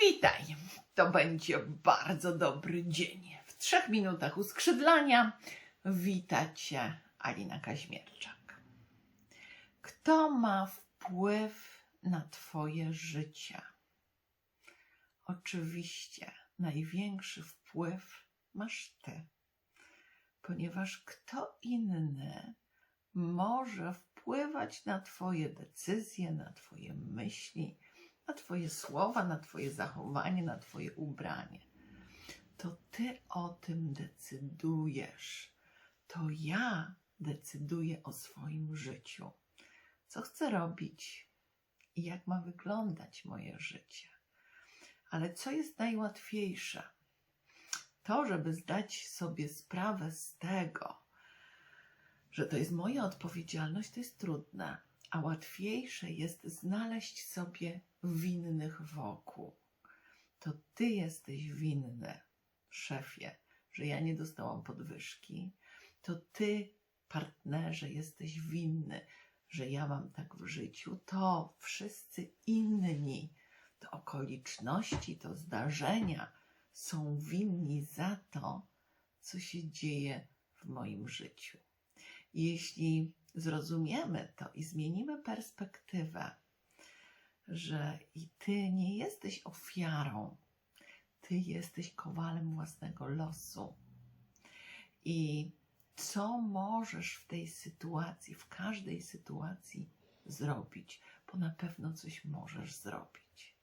Witaj. To będzie bardzo dobry dzień. W trzech minutach uskrzydlania wita Cię Alina Kaźmierczak. Kto ma wpływ na Twoje życie? Oczywiście największy wpływ masz Ty, ponieważ kto inny może wpływać na Twoje decyzje, na Twoje myśli, na Twoje słowa, na Twoje zachowanie, na Twoje ubranie. To Ty o tym decydujesz. To ja decyduję o swoim życiu. Co chcę robić i jak ma wyglądać moje życie. Ale co jest najłatwiejsze? To, żeby zdać sobie sprawę z tego, że to jest moja odpowiedzialność, to jest trudne, a łatwiejsze jest znaleźć sobie winnych wokół. To ty jesteś winny, szefie, że ja nie dostałam podwyżki. To ty, partnerze, jesteś winny, że ja mam tak w życiu. To wszyscy inni, to okoliczności, to zdarzenia są winni za to, co się dzieje w moim życiu. Jeśli zrozumiemy to i zmienimy perspektywę, że i ty nie jesteś ofiarą, ty jesteś kowalem własnego losu. I co możesz w tej sytuacji, w każdej sytuacji zrobić, bo na pewno coś możesz zrobić.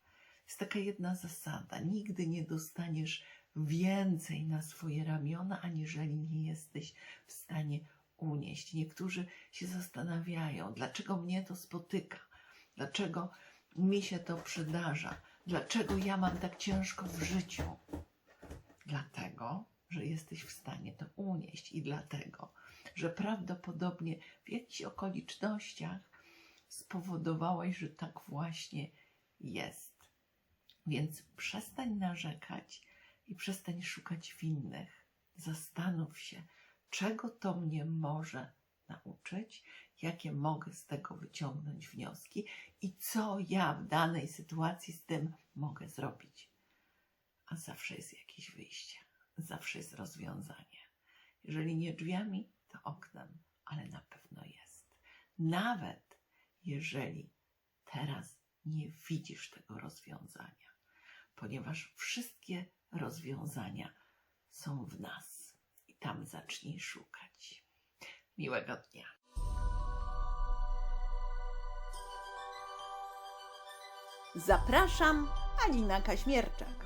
Jest taka jedna zasada: nigdy nie dostaniesz więcej na swoje ramiona, aniżeli nie jesteś w stanie unieść. Niektórzy się zastanawiają, dlaczego mnie to spotyka, dlaczego mi się to przydarza, dlaczego ja mam tak ciężko w życiu. Dlatego, że jesteś w stanie to unieść i dlatego, że prawdopodobnie w jakichś okolicznościach spowodowałeś, że tak właśnie jest. Więc przestań narzekać i przestań szukać winnych. Zastanów się, czego to mnie może nauczyć, jakie mogę z tego wyciągnąć wnioski i co ja w danej sytuacji z tym mogę zrobić. A zawsze jest jakieś wyjście, zawsze jest rozwiązanie. Jeżeli nie drzwiami, to oknem, ale na pewno jest. Nawet jeżeli teraz nie widzisz tego rozwiązania, ponieważ wszystkie rozwiązania są w nas tam zacznij szukać. Miłego dnia. Zapraszam, Alina Kaźmierczak.